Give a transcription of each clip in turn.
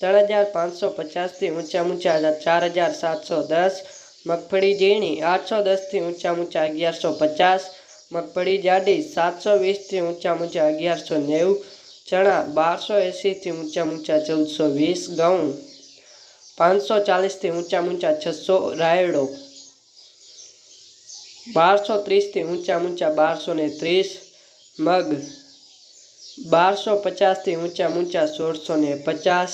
ત્રણ હજાર પાંચસો પચાસથી ઊંચા ઊંચા ચાર હજાર સાતસો દસ, મગફળી ઝીણી આઠસો દસથી ઊંચા ઊંચા અગિયારસો પચાસ, મગફળી જાડી સાતસો વીસથી ઊંચા ઊંચા અગિયારસો નેવું, ચણા બારસો એંસીથી ઊંચા ઊંચા ચૌદસો વીસ, ઘઉં પાંચસો ચાલીસથી ઊંચા ઊંચા છસો રાયડો, બારસો ત્રીસથી ઊંચા ઊંચા બારસો ને ત્રીસ, મગ બારસો પચાસથી ઊંચા ઊંચા સોળસો ને પચાસ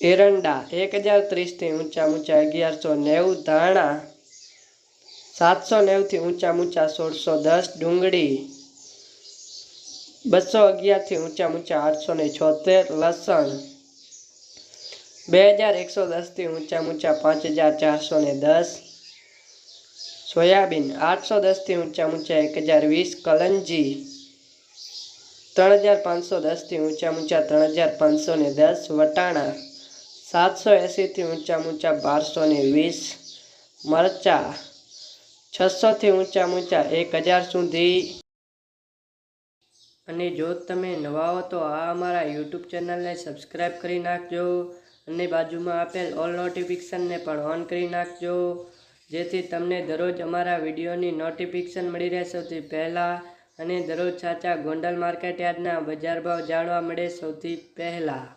એરંડા એક હજાર ત્રીસથી ઊંચા ઊંચા અગિયારસો નેવું, ધાણા સાતસો નેવથી ઊંચા ઊંચા સોળસો દસ, ડુંગળી બસો અગિયારથી ઊંચા ઊંચા આઠસો ને છોતેર, લસણ બે હજાર એકસો દસથી ઊંચા ઊંચા પાંચ હજાર ચારસો ને દસ, સોયાબીન આઠસો દસથી ઊંચા ઊંચા એક હજાર વીસ કલંજી ત્રણ હજાર પાંચસો દસથી ઊંચા ઊંચા ત્રણ હજાર પાંચસો ને દસ, વટાણા સાતસો એંસીથી ઊંચા ઊંચા બારસો ને વીસ, મરચા છસોથી ઊંચા ઊંચા એક હજાર સુધી. અને જો તમે નવા હો તો આ અમારા યુટ્યુબ ચેનલને સબસ્ક્રાઈબ કરી નાખજો અને બાજુમાં આપેલ ઓલ નોટિફિકેશનને પણ ઓન કરી નાખજો. જેથી તમને દરરોજ અમારા વિડીયોની નોટિફિકેશન મળી રહે સૌથી પહેલાં અને દરરોજ સાચા ગોંડલ માર્કેટ યાર્ડના બજાર ભાવ જાણવા મળે સૌથી પહેલાં.